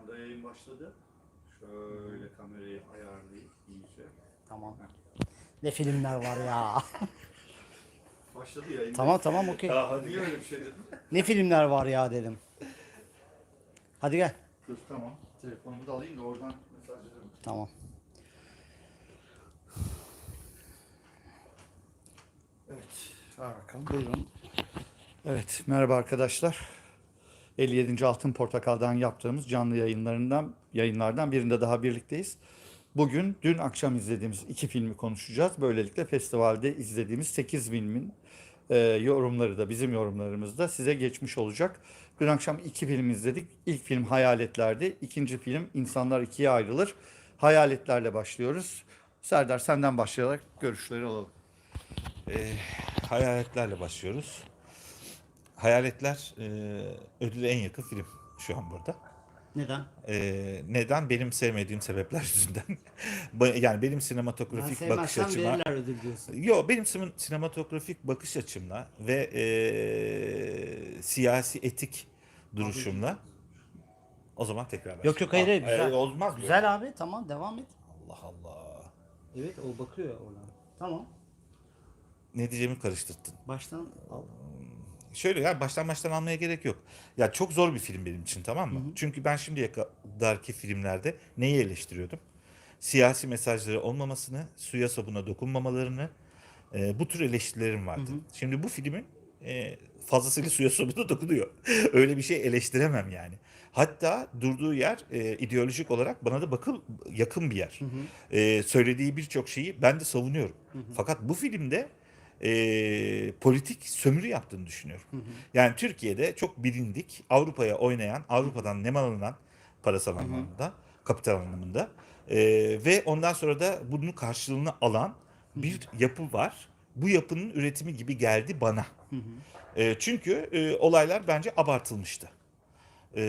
anda yayın başladı. Şöyle kamerayı ayarlayıp iyice. Tamam. Ne filmler var ya. Başladı yayın. tamam tamam okey. Ya hadi niye öyle bir şey dedin? Ne filmler var ya dedim. Hadi gel. Dur tamam. Telefonumu da alayım da oradan mesajlarım. Tamam. Evet. Ver bakalım. Buyurun. Evet, merhaba arkadaşlar. 57. Altın Portakal'dan yaptığımız canlı yayınlarından yayınlardan birinde daha birlikteyiz. Bugün dün akşam izlediğimiz iki filmi konuşacağız. Böylelikle festivalde izlediğimiz 8 filmin e, yorumları da bizim yorumlarımız da size geçmiş olacak. Dün akşam iki film izledik. İlk film Hayaletler'di. İkinci film İnsanlar ikiye ayrılır. Hayaletlerle başlıyoruz. Serdar senden başlayarak görüşleri alalım. Ee, hayaletlerle başlıyoruz. Hayaletler e, ödüle en yakın film şu an burada. Neden? Ee, neden? Benim sevmediğim sebepler yüzünden. Yani benim Ben sinematografik bakış sevmezsem açıma... verirler ödül diyorsun. Yo benim sinematografik bakış açımla ve e, siyasi etik duruşumla o zaman tekrar başlayalım. Yok yok hayır hayır güzel. e, olmaz? Güzel abi tamam devam et. Allah Allah. Evet o bakıyor oradan. Tamam. Ne diyeceğimi karıştırttın. Baştan al. Şöyle ya baştan baştan almaya gerek yok. Ya çok zor bir film benim için tamam mı? Çünkü ben şimdiye kadarki filmlerde neyi eleştiriyordum? Siyasi mesajları olmamasını, suya sabuna dokunmamalarını, e, bu tür eleştirilerim vardı. Şimdi bu filmin e, fazlasıyla suya sabuna dokunuyor. Öyle bir şey eleştiremem yani. Hatta durduğu yer e, ideolojik olarak bana da bakıl yakın bir yer. E, söylediği birçok şeyi ben de savunuyorum. Fakat bu filmde e, politik sömürü yaptığını düşünüyorum. Yani Türkiye'de çok bilindik, Avrupa'ya oynayan, Avrupa'dan nemalanılan parasal anlamda, kapital anlamında e, ve ondan sonra da bunun karşılığını alan bir yapı var. Bu yapının üretimi gibi geldi bana. E, çünkü e, olaylar bence abartılmıştı. E,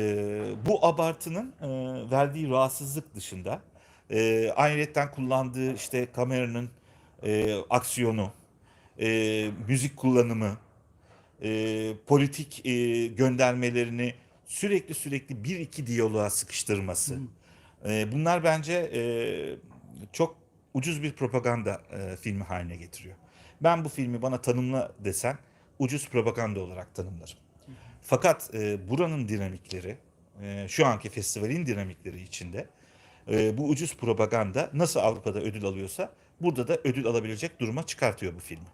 bu abartının e, verdiği rahatsızlık dışında e, ayrıyetten kullandığı işte kameranın e, aksiyonu, e, müzik kullanımı, e, politik e, göndermelerini sürekli sürekli bir iki diyaloğa sıkıştırması. E, bunlar bence e, çok ucuz bir propaganda e, filmi haline getiriyor. Ben bu filmi bana tanımla desen ucuz propaganda olarak tanımlarım. Fakat e, buranın dinamikleri, e, şu anki festivalin dinamikleri içinde e, bu ucuz propaganda nasıl Avrupa'da ödül alıyorsa burada da ödül alabilecek duruma çıkartıyor bu filmi.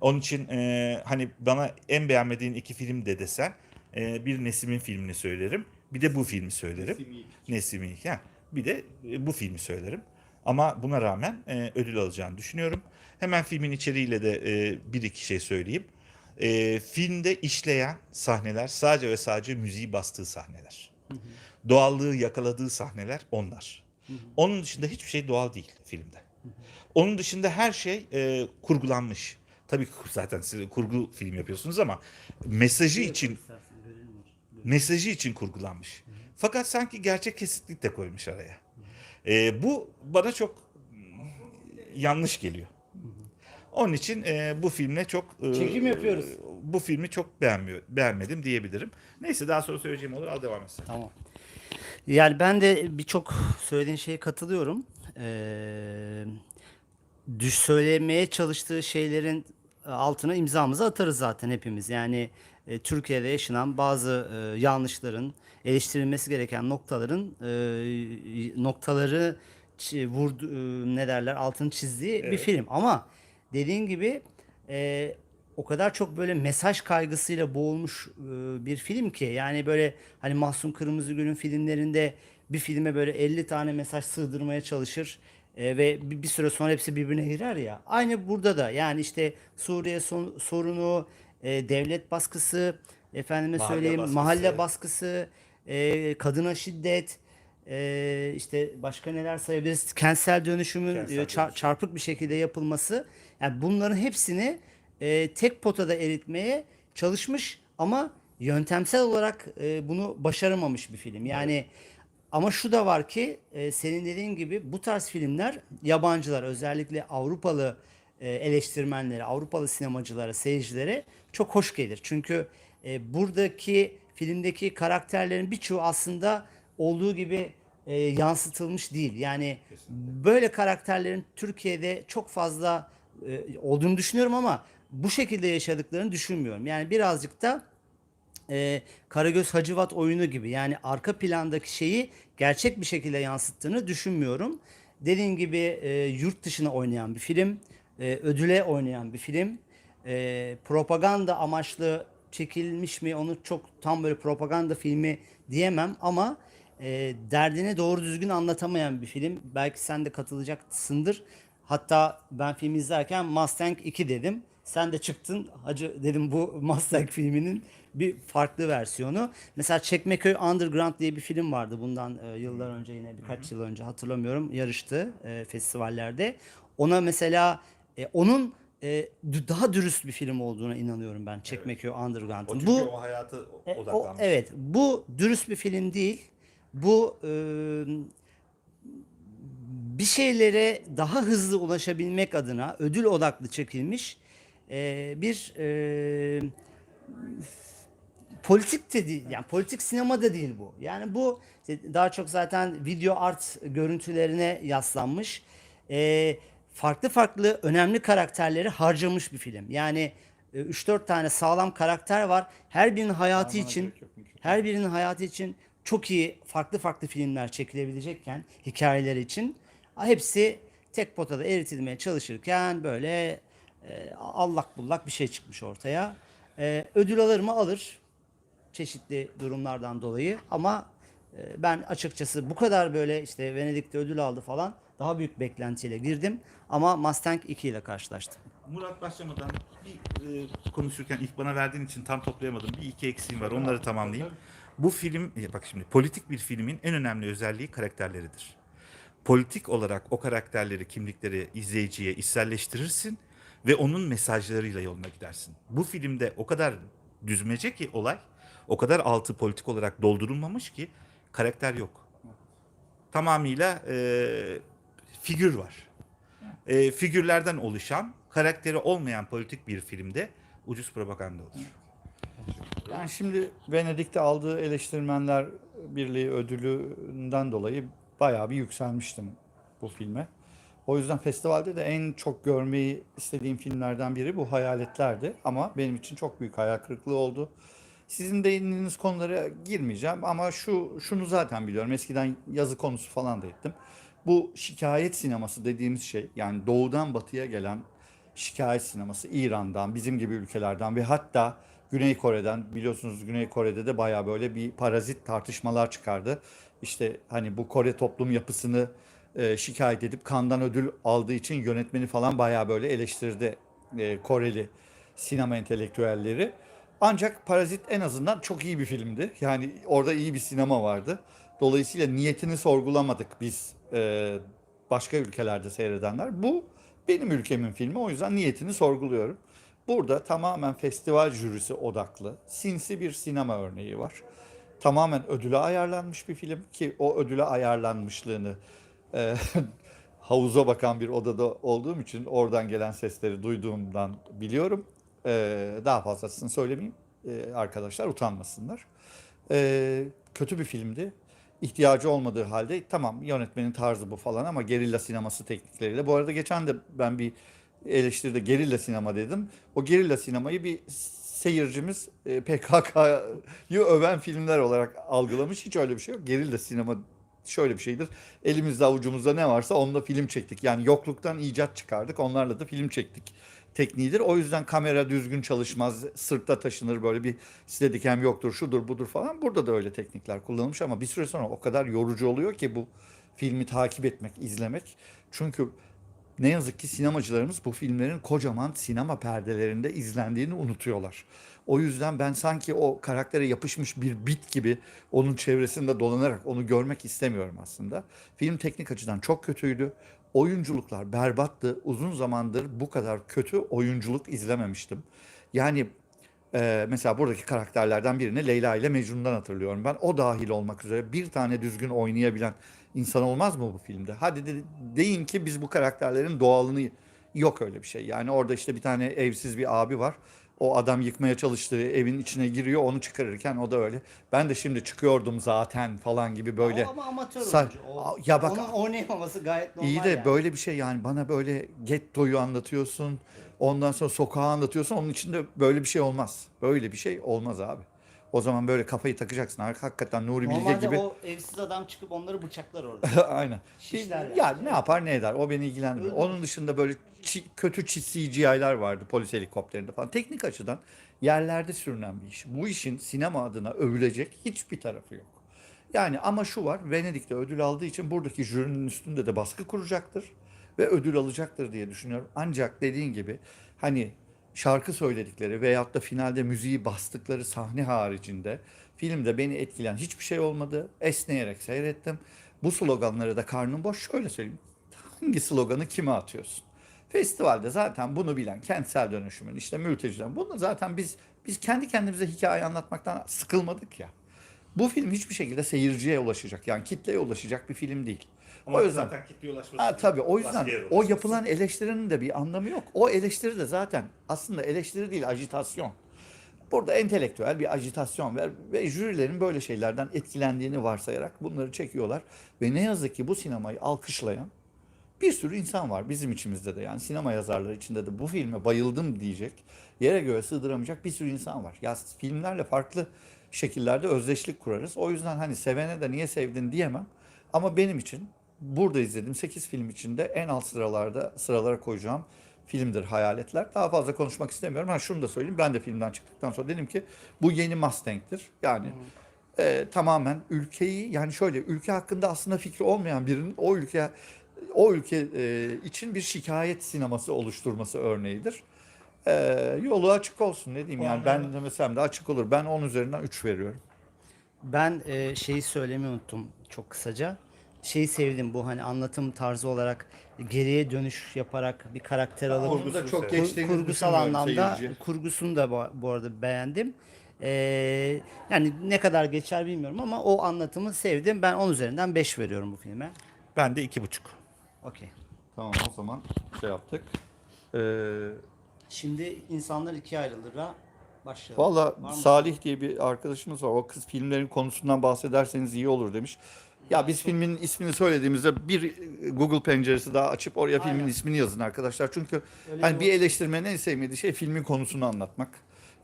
Onun için e, hani bana en beğenmediğin iki film de desen e, bir Nesim'in filmini söylerim. Bir de bu filmi söylerim. Nesim'i. Yani bir de e, bu filmi söylerim. Ama buna rağmen e, ödül alacağını düşünüyorum. Hemen filmin içeriğiyle de e, bir iki şey söyleyeyim. E, filmde işleyen sahneler sadece ve sadece müziği bastığı sahneler. Doğallığı yakaladığı sahneler onlar. Onun dışında hiçbir şey doğal değil filmde. Onun dışında her şey e, kurgulanmış. Tabii ki zaten siz kurgu film yapıyorsunuz ama mesajı için mesajı için kurgulanmış. Fakat sanki gerçek kesitlik de koymuş araya. E, bu bana çok yanlış geliyor. Onun için e, bu filmle çok e, Çekim yapıyoruz. Bu filmi çok beğenmiyor, beğenmedim diyebilirim. Neyse daha sonra söyleyeceğim olur. Al devam etsin. Tamam. Yani ben de birçok söylediğin şeye katılıyorum. Ee, düş söylemeye çalıştığı şeylerin altına imzamızı atarız zaten hepimiz. Yani e, Türkiye'de yaşanan bazı e, yanlışların, eleştirilmesi gereken noktaların e, noktaları vurdu e, ne derler altını çizdiği bir Evet. film. Ama dediğin gibi e, o kadar çok böyle mesaj kaygısıyla boğulmuş e, bir film ki yani böyle hani Mahsun Kırmızıgül'ün filmlerinde bir filme böyle 50 tane mesaj sığdırmaya çalışır e, ve bir, bir süre sonra hepsi birbirine girer ya. Aynı burada da yani işte Suriye son- sorunu, e, devlet baskısı, efendime Mahalle söyleyeyim baskısı. mahalle baskısı, e, kadına şiddet, e, işte başka neler sayabiliriz? Kentsel dönüşümün Kentsel e, çar- çarpık bir şekilde yapılması. Yani bunların hepsini e, tek potada eritmeye çalışmış ama yöntemsel olarak e, bunu başaramamış bir film. Yani ama şu da var ki e, senin dediğin gibi bu tarz filmler yabancılar özellikle Avrupalı e, eleştirmenlere, Avrupalı sinemacılara, seyircilere çok hoş gelir. Çünkü e, buradaki filmdeki karakterlerin birçoğu aslında olduğu gibi e, yansıtılmış değil. Yani böyle karakterlerin Türkiye'de çok fazla e, olduğunu düşünüyorum ama bu şekilde yaşadıklarını düşünmüyorum. Yani birazcık da e, Karagöz Hacivat oyunu gibi yani arka plandaki şeyi gerçek bir şekilde yansıttığını düşünmüyorum. Dediğim gibi e, yurt dışına oynayan bir film, e, ödüle oynayan bir film, e, propaganda amaçlı çekilmiş mi onu çok tam böyle propaganda filmi diyemem ama e, derdini doğru düzgün anlatamayan bir film. Belki sen de katılacaksındır. Hatta ben film izlerken Mustang 2 dedim. Sen de çıktın hacı dedim bu Mustang filminin bir farklı versiyonu. Mesela Çekmeköy Underground diye bir film vardı bundan e, yıllar önce yine birkaç yıl önce hatırlamıyorum yarıştı e, festivallerde. Ona mesela e, onun e, daha dürüst bir film olduğuna inanıyorum ben Çekmeköy O Underground'ın. Bu o hayata e, o- odaklanmış. evet, bu dürüst bir film değil. Bu e, bir şeylere daha hızlı ulaşabilmek adına ödül odaklı çekilmiş e, bir e, politik de değil, yani politik sinema da değil bu. Yani bu daha çok zaten video art görüntülerine yaslanmış. E, farklı farklı önemli karakterleri harcamış bir film. Yani e, 3-4 tane sağlam karakter var. Her birinin hayatı için her birinin hayatı için çok iyi farklı farklı filmler çekilebilecekken hikayeler için hepsi tek potada eritilmeye çalışırken böyle e, allak bullak bir şey çıkmış ortaya. E, ödül alır mı? Alır. Çeşitli durumlardan dolayı ama e, ben açıkçası bu kadar böyle işte Venedik'te ödül aldı falan daha büyük beklentiyle girdim ama Mustang 2 ile karşılaştım. Murat başlamadan bir e, konuşurken ilk bana verdiğin için tam toplayamadım. Bir iki eksiğim var. Onları tamamlayayım. Bu film, ya bak şimdi politik bir filmin en önemli özelliği karakterleridir. Politik olarak o karakterleri, kimlikleri izleyiciye içselleştirirsin ve onun mesajlarıyla yoluna gidersin. Bu filmde o kadar düzmece ki olay, o kadar altı politik olarak doldurulmamış ki karakter yok. Tamamıyla e, figür var. E, figürlerden oluşan, karakteri olmayan politik bir filmde ucuz propaganda olur. Yani şimdi Venedik'te aldığı eleştirmenler birliği ödülünden dolayı bayağı bir yükselmiştim bu filme. O yüzden festivalde de en çok görmeyi istediğim filmlerden biri bu Hayaletlerdi. Ama benim için çok büyük hayal kırıklığı oldu. Sizin değindiğiniz konulara girmeyeceğim ama şu şunu zaten biliyorum. Eskiden yazı konusu falan da ettim. Bu şikayet sineması dediğimiz şey yani doğudan batıya gelen şikayet sineması İran'dan, bizim gibi ülkelerden ve hatta Güney Kore'den biliyorsunuz Güney Kore'de de baya böyle bir parazit tartışmalar çıkardı. İşte hani bu Kore toplum yapısını e, şikayet edip kandan ödül aldığı için yönetmeni falan baya böyle eleştirdi e, Koreli sinema entelektüelleri. Ancak Parazit en azından çok iyi bir filmdi. Yani orada iyi bir sinema vardı. Dolayısıyla niyetini sorgulamadık biz e, başka ülkelerde seyredenler. Bu benim ülkemin filmi o yüzden niyetini sorguluyorum. Burada tamamen festival jürisi odaklı, sinsi bir sinema örneği var. Tamamen ödüle ayarlanmış bir film ki o ödüle ayarlanmışlığını e, havuza bakan bir odada olduğum için oradan gelen sesleri duyduğumdan biliyorum. E, daha fazlasını söylemeyeyim e, arkadaşlar utanmasınlar. E, kötü bir filmdi. İhtiyacı olmadığı halde tamam yönetmenin tarzı bu falan ama gerilla sineması teknikleriyle. Bu arada geçen de ben bir eleştiride gerilla sinema dedim. O gerilla sinemayı bir seyircimiz e, PKK'yı öven filmler olarak algılamış. Hiç öyle bir şey yok. Gerilla sinema şöyle bir şeydir. Elimizde avucumuzda ne varsa onunla film çektik. Yani yokluktan icat çıkardık. Onlarla da film çektik tekniğidir. O yüzden kamera düzgün çalışmaz. Sırtta taşınır böyle bir steadicam yoktur, şudur budur falan. Burada da öyle teknikler kullanılmış ama bir süre sonra o kadar yorucu oluyor ki bu filmi takip etmek, izlemek. Çünkü ne yazık ki sinemacılarımız bu filmlerin kocaman sinema perdelerinde izlendiğini unutuyorlar. O yüzden ben sanki o karaktere yapışmış bir bit gibi onun çevresinde dolanarak onu görmek istemiyorum aslında. Film teknik açıdan çok kötüydü. Oyunculuklar berbattı. Uzun zamandır bu kadar kötü oyunculuk izlememiştim. Yani ee, mesela buradaki karakterlerden birini Leyla ile Mecnun'dan hatırlıyorum. Ben o dahil olmak üzere bir tane düzgün oynayabilen insan olmaz mı bu filmde? Hadi de, deyin ki biz bu karakterlerin doğalını yok öyle bir şey. Yani orada işte bir tane evsiz bir abi var. O adam yıkmaya çalıştığı evin içine giriyor onu çıkarırken o da öyle. Ben de şimdi çıkıyordum zaten falan gibi böyle. O ama amatör Sa- oyuncu. O, Ya bak- onun oynayamaması gayet normal. İyi de yani. böyle bir şey yani bana böyle gettoyu anlatıyorsun. Ondan sonra sokağı anlatıyorsun. Onun içinde böyle bir şey olmaz. Böyle bir şey olmaz abi. O zaman böyle kafayı takacaksın. Hak- Hakikaten Nuri Bilge Normalde gibi. o evsiz adam çıkıp onları bıçaklar orada. Aynen. Şişler ya yani. ne yapar ne eder o beni ilgilendirmiyor. Öyle. Onun dışında böyle çi- kötü CGI'ler vardı polis helikopterinde falan. Teknik açıdan yerlerde sürünen bir iş. Bu işin sinema adına övülecek hiçbir tarafı yok. Yani ama şu var Venedik'te ödül aldığı için buradaki jürinin üstünde de baskı kuracaktır ve ödül alacaktır diye düşünüyorum. Ancak dediğin gibi hani şarkı söyledikleri veyahut da finalde müziği bastıkları sahne haricinde filmde beni etkileyen hiçbir şey olmadı. Esneyerek seyrettim. Bu sloganları da karnım boş. Şöyle söyleyeyim. Hangi sloganı kime atıyorsun? Festivalde zaten bunu bilen kentsel dönüşümün işte mültecilerin bunu zaten biz biz kendi kendimize hikaye anlatmaktan sıkılmadık ya. Bu film hiçbir şekilde seyirciye ulaşacak yani kitleye ulaşacak bir film değil. Ama o yüzden zaten kitleye ulaşması. Ha, tabii o yüzden o yapılan eleştirinin de bir anlamı yok. O eleştiri de zaten aslında eleştiri değil ajitasyon. Burada entelektüel bir ajitasyon var ve jürilerin böyle şeylerden etkilendiğini varsayarak bunları çekiyorlar. Ve ne yazık ki bu sinemayı alkışlayan bir sürü insan var bizim içimizde de yani sinema yazarları içinde de bu filme bayıldım diyecek, yere göğe sığdıramayacak bir sürü insan var. Ya filmlerle farklı şekillerde özdeşlik kurarız. O yüzden hani sevene de niye sevdin diyemem. Ama benim için burada izlediğim 8 film içinde en alt sıralarda sıralara koyacağım filmdir Hayaletler. Daha fazla konuşmak istemiyorum. Ha şunu da söyleyeyim. Ben de filmden çıktıktan sonra dedim ki bu yeni Mustang'tir. Yani e, tamamen ülkeyi yani şöyle ülke hakkında aslında fikri olmayan birinin o ülke o ülke e, için bir şikayet sineması oluşturması örneğidir. E, yolu açık olsun ne diyeyim yani ben demesem de açık olur. Ben 10 üzerinden 3 veriyorum. Ben e, şeyi söylemeyi unuttum çok kısaca. Şeyi sevdim bu hani anlatım tarzı olarak geriye dönüş yaparak bir karakter alıp da çok kur- geçtiğini kurgusal düşünmüyorum anlamda seyirci. kurgusunu da bu, bu arada beğendim. E, yani ne kadar geçer bilmiyorum ama o anlatımı sevdim. Ben 10 üzerinden 5 veriyorum bu filme. Ben de iki buçuk. Okey. Tamam o zaman şey yaptık. Ee, Şimdi insanlar ikiye ayrılır'a başlayalım. Valla? Salih diye bir arkadaşımız var. O kız filmlerin konusundan bahsederseniz iyi olur demiş. Ya biz filmin ismini söylediğimizde bir Google penceresi daha açıp oraya filmin Aynen. ismini yazın arkadaşlar. Çünkü Öyle hani bir- eleştirmenin en sevmediği şey filmin konusunu anlatmak.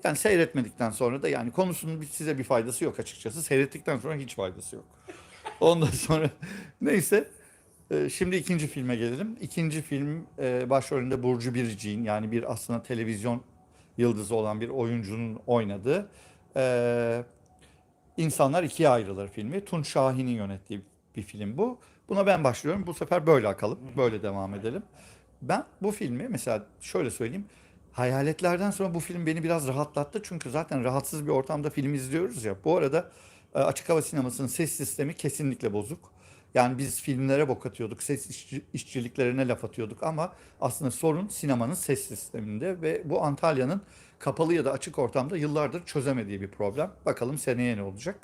Yani seyretmedikten sonra da yani konusunun size bir faydası yok açıkçası. Seyrettikten sonra hiç faydası yok. Ondan sonra neyse şimdi ikinci filme gelelim. İkinci film e, başrolünde Burcu Biricik'in yani bir aslında televizyon yıldızı olan bir oyuncunun oynadığı e, İnsanlar ikiye ayrılır filmi. Tunç Şahin'in yönettiği bir film bu. Buna ben başlıyorum. Bu sefer böyle akalım. Böyle devam edelim. Ben bu filmi mesela şöyle söyleyeyim. Hayaletlerden sonra bu film beni biraz rahatlattı. Çünkü zaten rahatsız bir ortamda film izliyoruz ya. Bu arada e, açık hava sinemasının ses sistemi kesinlikle bozuk. Yani biz filmlere bok atıyorduk, ses işçi- işçiliklerine laf atıyorduk ama aslında sorun sinemanın ses sisteminde ve bu Antalya'nın kapalı ya da açık ortamda yıllardır çözemediği bir problem. Bakalım seneye ne olacak?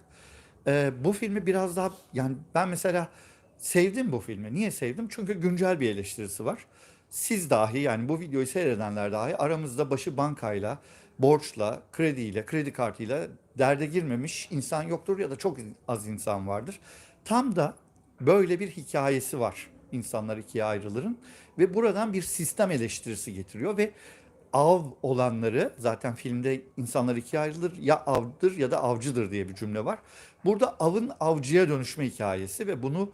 Ee, bu filmi biraz daha yani ben mesela sevdim bu filmi. Niye sevdim? Çünkü güncel bir eleştirisi var. Siz dahi yani bu videoyu seyredenler dahi aramızda başı bankayla, borçla, krediyle, kredi kartıyla derde girmemiş insan yoktur ya da çok az insan vardır. Tam da böyle bir hikayesi var insanlar ikiye ayrılırın ve buradan bir sistem eleştirisi getiriyor ve av olanları zaten filmde insanlar ikiye ayrılır ya avdır ya da avcıdır diye bir cümle var. Burada avın avcıya dönüşme hikayesi ve bunu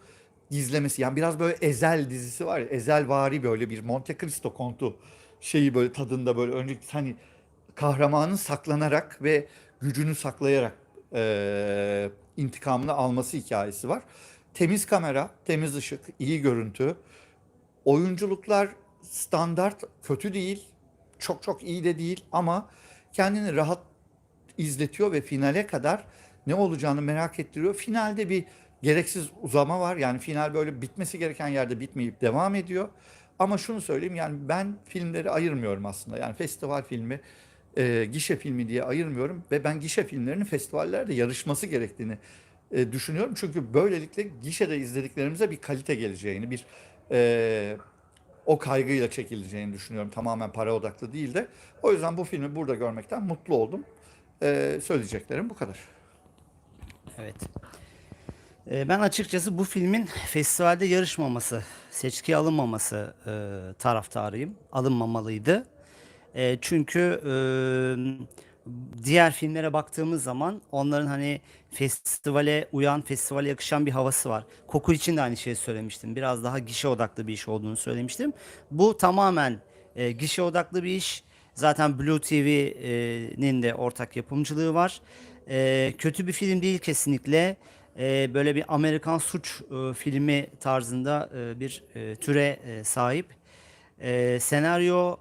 gizlemesi yani biraz böyle Ezel dizisi var ya Ezel vari böyle bir Monte Cristo kontu şeyi böyle tadında böyle önce hani kahramanın saklanarak ve gücünü saklayarak eee, intikamını alması hikayesi var. Temiz kamera, temiz ışık, iyi görüntü. Oyunculuklar standart kötü değil. Çok çok iyi de değil ama kendini rahat izletiyor ve finale kadar ne olacağını merak ettiriyor. Finalde bir gereksiz uzama var. Yani final böyle bitmesi gereken yerde bitmeyip devam ediyor. Ama şunu söyleyeyim yani ben filmleri ayırmıyorum aslında. Yani festival filmi, e, gişe filmi diye ayırmıyorum ve ben gişe filmlerinin festivallerde yarışması gerektiğini e, düşünüyorum. Çünkü böylelikle gişede izlediklerimize bir kalite geleceğini, bir e, o kaygıyla çekileceğini düşünüyorum. Tamamen para odaklı değil de. O yüzden bu filmi burada görmekten mutlu oldum. Ee, söyleyeceklerim bu kadar. Evet. Ee, Ben açıkçası bu filmin festivalde yarışmaması, seçkiye alınmaması e, taraftarıyım. Alınmamalıydı. E, çünkü e, diğer filmlere baktığımız zaman onların hani festivale uyan, festivale yakışan bir havası var. Koku için de aynı şeyi söylemiştim. Biraz daha gişe odaklı bir iş olduğunu söylemiştim. Bu tamamen e, gişe odaklı bir iş. Zaten Blue TV'nin de ortak yapımcılığı var. E, kötü bir film değil kesinlikle. E, böyle bir Amerikan suç e, filmi tarzında e, bir e, türe e, sahip. E, senaryo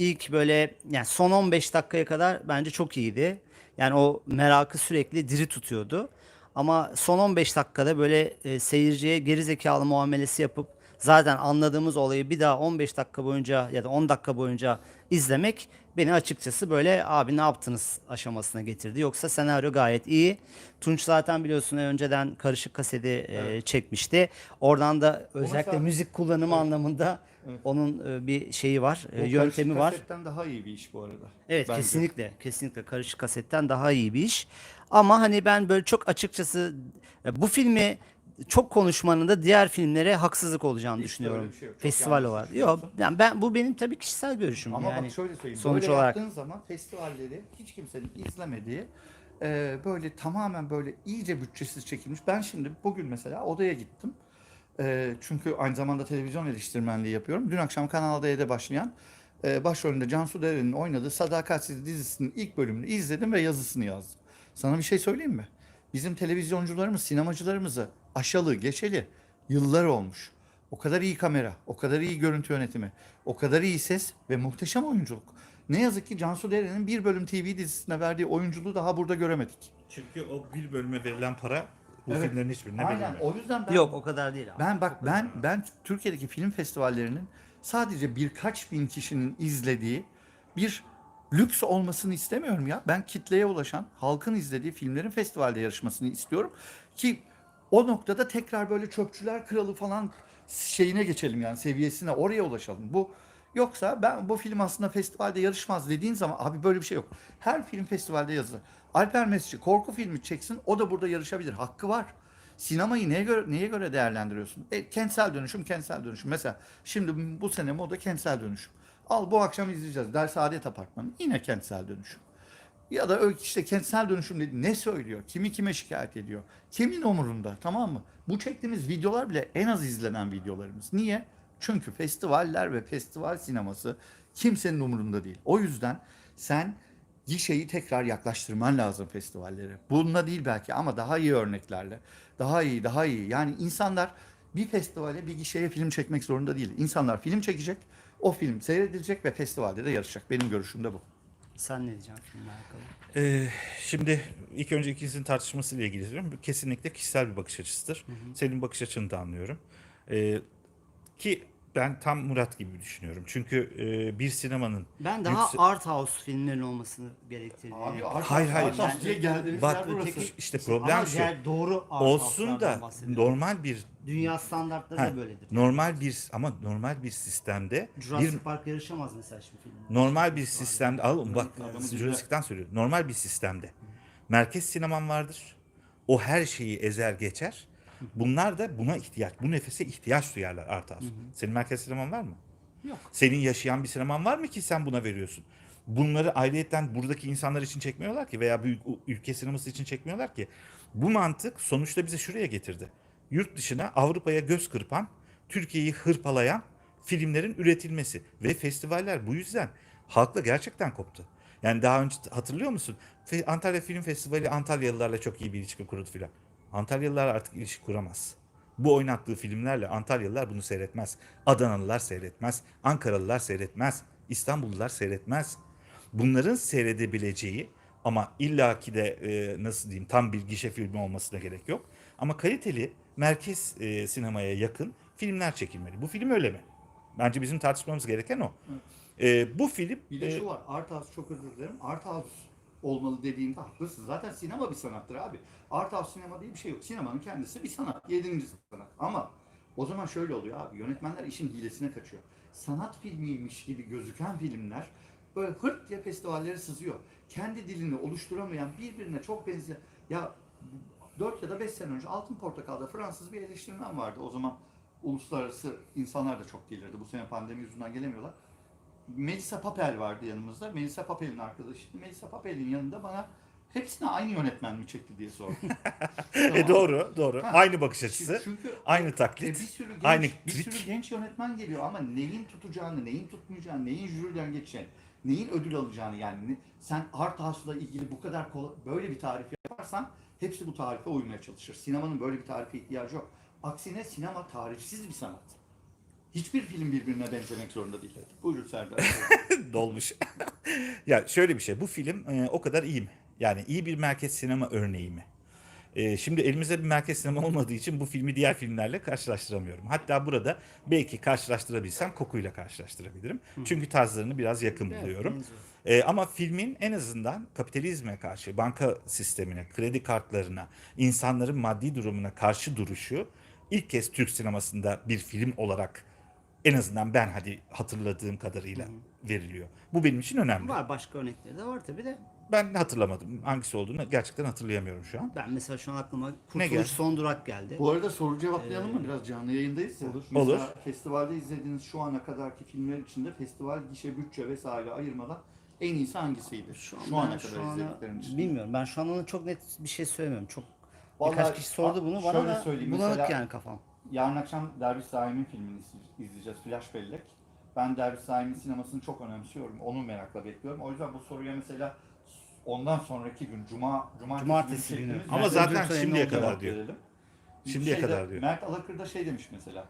ilk böyle yani son 15 dakikaya kadar bence çok iyiydi. Yani o merakı sürekli diri tutuyordu. Ama son 15 dakikada böyle e, seyirciye geri zekalı muamelesi yapıp zaten anladığımız olayı bir daha 15 dakika boyunca ya da 10 dakika boyunca izlemek beni açıkçası böyle abi ne yaptınız aşamasına getirdi. Yoksa senaryo gayet iyi. Tunç zaten biliyorsun önceden karışık kaseti e, çekmişti. Oradan da özellikle mesela- müzik kullanımı Evet. anlamında Evet. onun e, bir şeyi var, e, yöntemi var. kasetten daha iyi bir iş bu arada. Evet Bence. kesinlikle kesinlikle karışık kasetten daha iyi bir iş. Ama hani ben böyle çok açıkçası e, bu filmi çok konuşmanın da diğer filmlere haksızlık olacağını Hiç düşünüyorum. öyle bir şey yok. Çok Festival yanlış olarak. Yok düşünüyorsun. yani ben bu benim tabii kişisel görüşüm Ama yani. bak şöyle söyleyeyim. sonuç böyle olarak- yaptığın zaman festivalleri hiç kimsenin izlemediği e, böyle tamamen böyle iyice bütçesiz çekilmiş. Ben şimdi bugün mesela odaya gittim. E, çünkü aynı zamanda televizyon eleştirmenliği yapıyorum. Dün akşam Kanal D'de başlayan e, başrolünde Cansu Deren'in oynadığı Sadakatsiz dizisinin ilk bölümünü izledim ve yazısını yazdım. Sana bir şey söyleyeyim mi? Bizim televizyoncularımız, sinemacılarımızı aşalı, geçeli yıllar olmuş. O kadar iyi kamera, o kadar iyi görüntü yönetimi, o kadar iyi ses ve muhteşem oyunculuk. Ne yazık ki Cansu Deren'in bir bölüm TV dizisine verdiği oyunculuğu daha burada göremedik. Çünkü o bir bölüme verilen para bu Evet. filmlerin hiçbirine Aynen. O yüzden ben Yok o kadar değil abi. ben bak ben ben Türkiye'deki film festivallerinin sadece birkaç bin kişinin izlediği bir lüks olmasını istemiyorum ya. Ben kitleye ulaşan, halkın izlediği filmlerin festivalde yarışmasını istiyorum ki o noktada tekrar böyle çöpçüler kralı falan şeyine geçelim yani seviyesine oraya ulaşalım. Bu yoksa ben bu film aslında festivalde yarışmaz dediğin zaman abi böyle bir şey yok. Her film festivalde yazılır. Alper Mesci korku filmi çeksin o da burada yarışabilir. Hakkı var. Sinemayı neye göre neye göre değerlendiriyorsun? E, kentsel dönüşüm, kentsel dönüşüm. Mesela şimdi bu sene moda kentsel dönüşüm. Al bu akşam izleyeceğiz. Der Saadet Apartmanı. Yine kentsel dönüşüm. Ya da işte kentsel dönüşüm dedi. Ne söylüyor? Kimi kime şikayet ediyor? Kimin umurunda? Tamam mı? Bu çektiğimiz videolar bile en az izlenen videolarımız. Niye? Çünkü festivaller ve festival sineması kimsenin umurunda değil. O yüzden sen gişeyi tekrar yaklaştırman lazım festivallere. Bununla değil belki ama daha iyi örneklerle. Daha iyi, daha iyi. Yani insanlar bir festivale, bir gişeye film çekmek zorunda değil. İnsanlar film çekecek, o film seyredilecek ve festivalde de yarışacak. Benim görüşüm de bu. Sen ne diyeceksin filmle alakalı? Ee, şimdi ilk önce ikinizin tartışmasıyla ilgili söylüyorum. Kesinlikle kişisel bir bakış açısıdır. Senin bakış açını da anlıyorum. Ee, ki ben tam Murat gibi düşünüyorum. Çünkü e, bir sinemanın Ben daha Yüksek- art house filmlerin olmasını gerektirdiğini. Hayır, hayır. Artas diye geldiğiniz Bak, yer burası. tek- işte Ama problem şu. diğer doğru art Olsun house'lardan da bahsediyorum. normal bir Dünya standartları Ha, da böyledir. normal bir ama normal bir sistemde Jurassic bir Park yarışamaz mesela şimdi film. normal bir sistemde al bak Jurassic'ten söylüyorum. Normal bir sistemde merkez sineman vardır. O her şeyi ezer geçer. Bunlar da buna ihtiyaç, bu nefese ihtiyaç duyarlar art house. Senin merkez sineman var mı? Yok. Senin yaşayan bir sineman var mı ki sen buna veriyorsun? Bunları ayrıyetten buradaki insanlar için çekmiyorlar ki veya bir ül- ülke sineması için çekmiyorlar ki. Bu mantık sonuçta bizi şuraya getirdi. Yurt dışına Avrupa'ya göz kırpan, Türkiye'yi hırpalayan filmlerin üretilmesi ve festivaller bu yüzden halkla gerçekten koptu. Yani daha önce hatırlıyor musun? Antalya Film Festivali Antalyalılarla çok iyi bir ilişki kurdu filan. Antalyalılar artık ilişki kuramaz. Bu oynattığı filmlerle Antalyalılar bunu seyretmez. Adanalılar seyretmez. Ankaralılar seyretmez. İstanbullular seyretmez. Bunların seyredebileceği ama illaki de e, nasıl diyeyim tam bir gişe filmi olmasına gerek yok. Ama kaliteli merkez e, sinemaya yakın filmler çekilmeli. Bu film öyle mi? Bence bizim tartışmamız gereken o. E, bu film Bir de e, şu var. Art house çok özür dilerim. Art house olmalı dediğinde haklısın. Zaten sinema bir sanattır abi. Art house sinema diye bir şey yok. Sinemanın kendisi bir sanat. Yedinci sanat. Ama o zaman şöyle oluyor abi. Yönetmenler işin hilesine kaçıyor. sanat filmiymiş gibi gözüken filmler böyle hırt diye festivallere sızıyor. Kendi dilini oluşturamayan birbirine çok benzeyen ya 4 ya da 5 sene önce Altın Portakal'da Fransız bir eleştirmen vardı. O zaman uluslararası insanlar da çok gelirdi. Bu sene pandemi yüzünden gelemiyorlar. Melisa Papel vardı yanımızda. Melisa Papel'in arkadaşı. Melisa Papel'in yanında bana hepsine aynı yönetmen mi çekti diye sordu. E doğru, doğru. Ha. Aynı bakış açısı, Çünkü aynı e, bir taklit. sürü genç, aynı bir trik. sürü genç yönetmen geliyor ama neyin tutacağını, neyin tutmayacağını, neyin jüriden geçeceğini, neyin ödül alacağını yani sen art house'la ilgili bu kadar kolay, böyle bir tarif yaparsan hepsi bu tarife uymaya çalışır. Sinemanın böyle bir tarife ihtiyacı yok. Aksine sinema tarifsiz bir sanat. Hiçbir film birbirine benzemek zorunda değil. Buyurun Serdar. dolmuş. ya şöyle bir şey. Bu film e, o kadar iyi mi? Yani iyi bir merkez sinema örneği mi? E, şimdi elimizde bir merkez sinema olmadığı için bu filmi diğer filmlerle karşılaştıramıyorum. Hatta burada belki karşılaştırabilsem kokuyla karşılaştırabilirim. Çünkü tarzlarını biraz yakın buluyorum. benziyor. E, ama filmin en azından kapitalizme karşı, banka sistemine, kredi kartlarına, insanların maddi durumuna karşı duruşu ilk kez Türk sinemasında bir film olarak en azından ben hadi hatırladığım kadarıyla veriliyor. Bu benim için önemli. Var başka örnekleri de var tabii de. Ben hatırlamadım. Hangisi olduğunu gerçekten hatırlayamıyorum şu an. Ben mesela şu an aklıma geldi? Kurtuluş Son Durak geldi. Bu arada soru cevaplayalım mı? Biraz canlı yayındayız ya. Mesela Olur. festivalde izlediğiniz şu ana kadarki filmler içinde festival gişe bütçe vesaire ayırmadan en iyisi hangisiydi? Şu, Şu an ana ben kadar şu ana izlediklerin içinde. bilmiyorum. Ben şu an onu çok net bir şey söylemiyorum. Çok Vallahi, birkaç kişi sordu bunu bana şöyle da söyleyeyim, bulanık mesela- yani kafam. Yarın akşam Derviş Zaim'in filmini izle- izleyeceğiz. Flash Bellek. Ben Derviş Zaim'in sinemasını çok önemsiyorum. Onu merakla bekliyorum. O yüzden bu soruya mesela ondan sonraki gün Cuma cumartesi, Cumartesi günü günü. Ama zaten şimdiye kadar diyor. verelim. Şimdiye Şeyde, kadar diyor. Mert Alakır'da şey demiş mesela.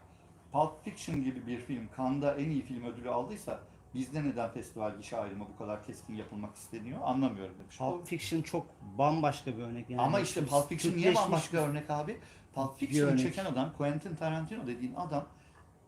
Pulp Fiction gibi bir film Cannes'da en iyi film ödülü aldıysa bizde neden festival gişe ayrımı bu kadar keskin yapılmak isteniyor anlamıyorum demiş. Pulp Fiction çok bambaşka bir örnek. Yani Ama işte Pulp Fiction niye bambaşka örnek abi? Pulp Fiction'ı çeken adam Quentin Tarantino dediğin adam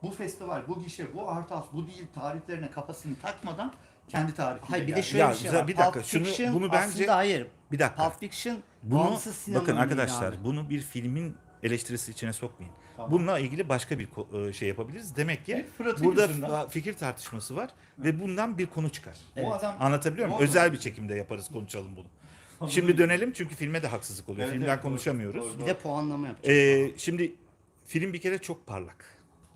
bu festival, bu gişe, bu art house, bu değil tariflerine kafasını takmadan kendi tarifiyle Hayır bir de geldi. şöyle Ya, bir şey güzel, var. bir dakika, Pulp şunu- Fiction bunu bence- aslında hayır. Bir dakika. Pulp Fiction Bunu bağımsız sinema bakın arkadaşlar abi. bunu bir filmin eleştirisi içine sokmayın. Tamam. Bununla ilgili başka bir ko- e, şey yapabiliriz. Demek ki Evet, Fırat'ın burada yüzünden. fa- fikir tartışması var ve bundan bir konu çıkar. Bu adam Anlatabiliyor muyum? Doğru. Özel bir çekimde yaparız, konuşalım bunu. Şimdi dönelim çünkü filme de haksızlık oluyor. Evet, Filmden evet, doğru, konuşamıyoruz. doğru. Bir de puanlama yapacağız. Ee, şimdi film bir kere çok parlak.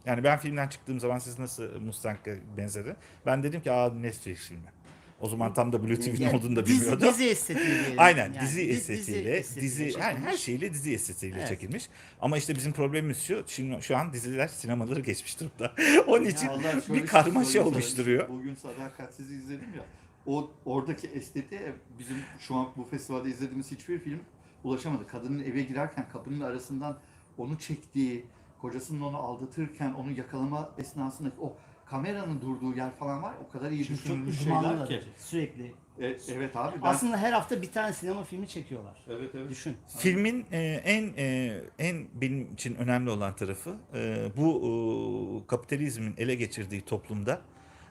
Yani ben filmden çıktığım zaman siz nasıl Mustang'a benzedi? Ben dedim ki aa Netflix filmi. O zaman tam da Blue TV'nin Yani olduğunu da dizi- bilmiyordum. Dizi estetiği diyelim. Aynen Yani dizi di- estetiğiyle, dizi, her, çekilmiş. her şeyle dizi estetiğiyle Evet. çekilmiş. Ama işte bizim problemimiz şu, şimdi şu an diziler sinemaları geçmiş durumda. Onun için Vallahi şöyle bir karmaşa oluşturuyor. Bugün Sadakatsiz izledim ya. O oradaki estetiğe bizim şu an bu festivalde izlediğimiz hiçbir film ulaşamadı. Kadının eve girerken kapının arasından onu çektiği, kocasının onu aldatırken onu yakalama esnasındaki o kameranın durduğu yer falan var. O kadar iyi Çünkü çok düşünülmüş şeyler ki. sürekli. E, evet abi ben... Aslında her hafta bir tane sinema filmi çekiyorlar. Evet evet. Düşün. Filmin e, en e, en benim için önemli olan tarafı e, bu e, kapitalizmin ele geçirdiği toplumda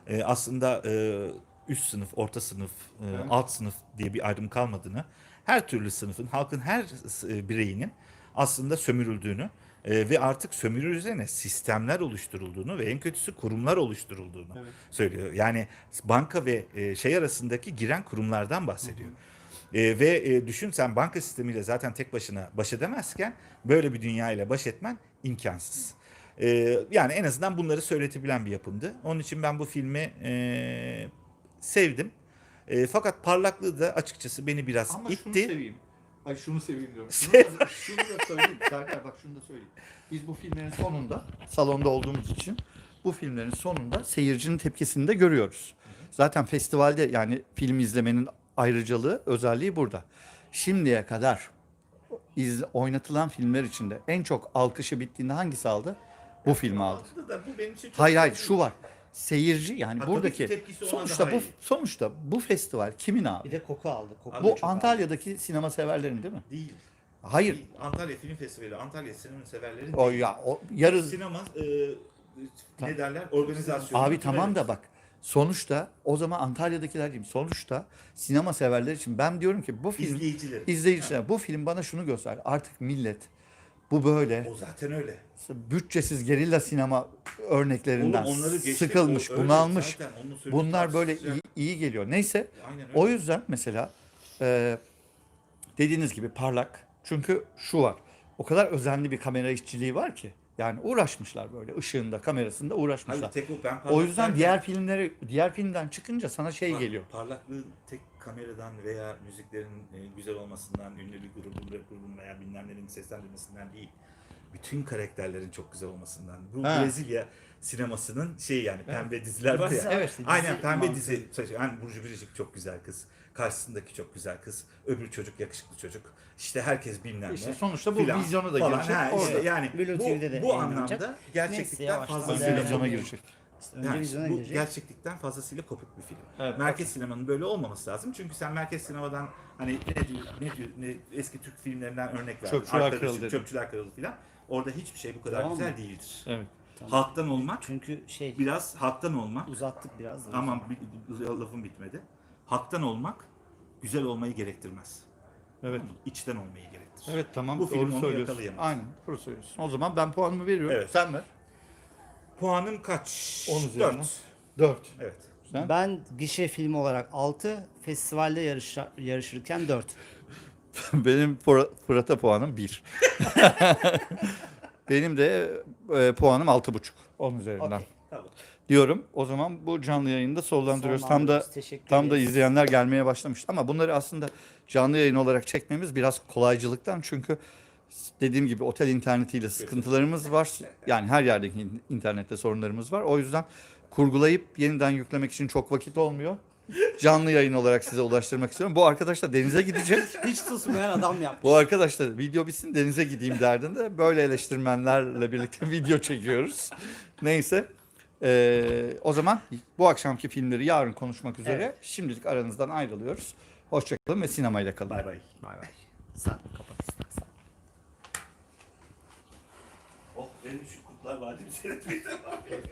e, aslında e, üst sınıf, orta sınıf, e, Evet. alt sınıf diye bir ayrım kalmadığını, her türlü sınıfın, halkın her e, bireyinin aslında sömürüldüğünü e, ve artık sömürü üzerine sistemler oluşturulduğunu ve en kötüsü kurumlar oluşturulduğunu Evet. söylüyor. Yani banka ve e, şey arasındaki giren kurumlardan bahsediyor. E, ve e, düşün sen banka sistemiyle zaten tek başına baş edemezken böyle bir dünya ile baş etmen imkansız. E, yani en azından bunları söyletebilen bir yapımdı. Onun için ben bu filmi e, sevdim. E, fakat parlaklığı da açıkçası beni biraz Ama şunu itti. seveyim. Ay şunu seveyim diyorum. Şunu, da, şunu da söyleyeyim. Serdar bak şunu da söyleyeyim. Biz bu filmlerin sonunda salonda olduğumuz için bu filmlerin sonunda seyircinin tepkisini de görüyoruz. Zaten festivalde yani film izlemenin ayrıcalığı, özelliği burada. Şimdiye kadar iz, oynatılan filmler içinde en çok alkışı bittiğinde hangisi aldı? Bu film aldı. Da bu benim için çok Hayır hayır şu var. Seyirci yani Ha, tabii buradaki ki tepkisi ona sonuçta daha bu iyi. sonuçta bu festival kimin abi? Bir de koku aldı. Koku Abi Bu çok aldı. Antalya'daki sinema severlerin değil mi? Değil. Hayır. Değil. Antalya Film Festivali, Antalya sinema severleri O ya o yarı sinema e, ne derler organizasyon. abi tamam da bak sonuçta o zaman Antalya'dakiler diyeyim sonuçta sinema severler için ben diyorum ki bu film izleyicileri. izleyiciler bu film bana şunu göster artık millet Bu böyle. O zaten öyle. Bütçesiz gerilla sinema örneklerinden Oğlum onları geçtik, sıkılmış, o bunalmış. zaten, Bunlar böyle iyi, iyi geliyor. Neyse o yüzden mesela e, dediğiniz gibi parlak. Çünkü şu var. O kadar özenli bir kamera işçiliği var ki. Yani uğraşmışlar böyle ışığında, kamerasında uğraşmışlar. Hayır, tek o ben O yüzden derken- diğer filmleri diğer filmden çıkınca sana şey Par- geliyor. Parlaklığın tek kameradan veya müziklerin e, güzel olmasından, ünlü bir grubun, rap grubun veya bilmem nenin seslendirmesinden değil. Bütün karakterlerin çok güzel olmasından. Bu Ha. Brezilya sinemasının şey yani pembe diziler var ya. Evet. İşte Aynen pembe mantığı. dizi. Yani Burcu Biricik çok güzel kız. Karşısındaki çok güzel kız. Öbür çocuk yakışıklı çocuk. İşte herkes bilmem İşte ne. sonuçta bu filan vizyona da girecek Ha, işte orada. yani Blue bu, TV'de de bu anlamda gerçeklikten devam Vizyona girecek. Önce yani vizyona bu girecek. gerçeklikten fazlasıyla kopuk bir film. Evet, merkez sinemanın böyle olmaması lazım. Çünkü sen merkez sinemadan hani ne diyor, ne diyor, ne, eski Türk filmlerinden örnek verdin. Çöpçüler Arkadaşım, Kralı dedin. Çöpçüler Kralı filan. Orada hiçbir şey bu kadar Tamam güzel mı? değildir. Evet. Tamam. Halktan olmak, Çünkü şey biraz halktan olmak. uzattık biraz. da. Aman lafım bitmedi. Haktan olmak güzel olmayı gerektirmez. Evet. İçten olmayı gerektirir. Evet tamam Bu film doğru onu söylüyorsun. yakalayamaz. Aynen doğru söylüyorsun. O zaman ben puanımı veriyorum. Evet. Sen ver. Puanım kaç? 10 üzerinden. 4. 4. Evet. Sen? Ben gişe filmi olarak 6, festivalde yarış, yarışırken 4. Benim Fıra- Fırat'a puanım 1. Benim de e, puanım 6,5. 10 üzerinden. Okey. Tamam. Diyorum. O zaman bu canlı yayında sollandırıyoruz. Tam da tam da izleyenler gelmeye başlamıştı ama bunları aslında canlı yayın olarak çekmemiz biraz kolaycılıktan çünkü dediğim gibi otel internetiyle sıkıntılarımız var. Yani her yerdeki in- internette sorunlarımız var. O yüzden kurgulayıp yeniden yüklemek için çok vakit olmuyor. Canlı yayın olarak size ulaştırmak istiyorum. Bu arkadaş da denize gidecek. Hiç susmayan adam yapmış. Bu arkadaş da video bitsin denize gideyim derdinde. Böyle eleştirmenlerle birlikte video çekiyoruz. Neyse. Ee, o zaman bu akşamki filmleri yarın konuşmak üzere. Evet. Şimdilik aranızdan ayrılıyoruz. Hoşçakalın ve sinemayla kalın. Bay bay. Bay bay. Sen kapat benim şu Kurtlar Vadimi seyretmeyi devam